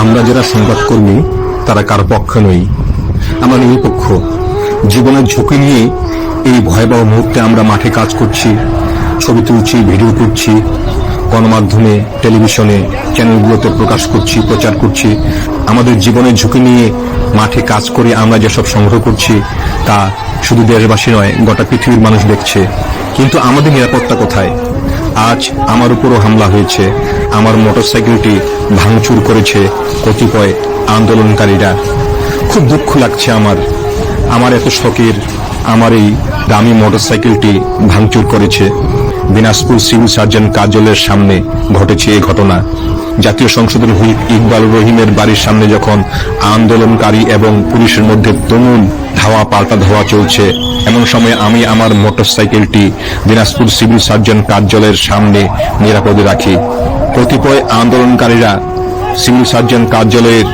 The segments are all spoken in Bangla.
আমরা যারা সংবাদকর্মী, তারা কার পক্ষে নই। আমরা নিরপেক্ষ। জীবনের ঝুঁকি নিয়ে এই ভয়াবহ মুহূর্তে আমরা মাঠে কাজ করছি, ছবি তুলছি, ভিডিও করছি, গণমাধ্যমে, টেলিভিশনে, চ্যানেলগুলোতে প্রকাশ করছি, প্রচার করছি। আমাদের জীবনের ঝুঁকি নিয়ে মাঠে কাজ করে আমরা যেসব সংগ্রহ করছি, তা শুধু দেশবাসী নয়, গোটা পৃথিবীর মানুষ দেখছে। কিন্তু আমাদের নিরাপত্তা কোথায়? আজ আমার উপরও হামলা হয়েছে। আমার মোটরসাইকেলটি ভাঙচুর করেছে কতিপয় আন্দোলনকারীরা। খুব দুঃখ লাগছে আমার। আমার এত শখের আমার এই দামি মোটরসাইকেলটি ভাঙচুর করেছে। দিনাজপুর সিভিল সার্জন কার্যালয়ের সামনে ঘটেছে এই ঘটনা। জাতীয় সংসদের হুইপ ইকবাল রহিমের বাড়ির সামনে যখন আন্দোলনকারী এবং পুলিশের মধ্যে তুমুল ধাওয়া পাল্টা ধাওয়া চলছে, এমন সময় আমি আমার মোটরসাইকেলটি দিনাজপুর সিভিল সার্জন কার্যালয়ের সামনে নিরাপদে রাখি। কতিপয় আন্দোলনকারীরা সিভিল সার্জন কার্যালয়ের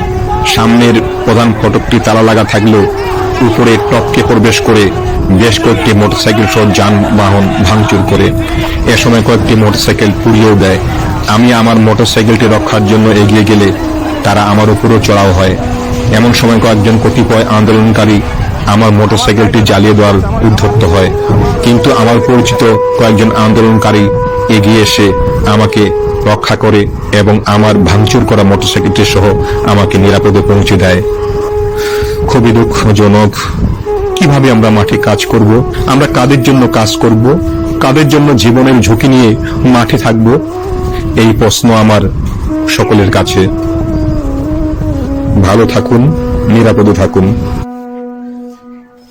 সামনের প্রধান ফটকটি তালা লাগা থাকলেও উপরে টপকে প্রবেশ করে বেশ কয়েকটি মোটরসাইকেল সহ যানবাহন ভাঙচুর করে। এ সময় কয়েকটি মোটরসাইকেল পুড়িয়েও দেয়। আমি আমার মোটরসাইকেলটি রক্ষার জন্য এগিয়ে গেলে তারা আমার উপরও চড়াও হয়। এমন সময় কয়েকজন কতিপয় আন্দোলনকারী আমার মোটরসাইকেলটি জ্বালিয়ে দেওয়ার উদ্ধত্ত হয়। কিন্তু আমার পরিচিত কয়েকজন আন্দোলনকারী এগিয়ে এসে আমাকে রক্ষা করে এবং আমার ভাঙচুর করা মোটরসাইকেলটি সহ আমাকে নিরাপদে পৌঁছে দেয়। খুবই দুঃখজনক। কীভাবে আমরা মাঠে কাজ করব? আমরা কাদের জন্য কাজ করব? কাদের জন্য জীবনের ঝুঁকি নিয়ে মাঠে থাকব? এই প্রশ্ন আমার সকলের কাছে। ভালো থাকুন, নিরাপদে থাকুন।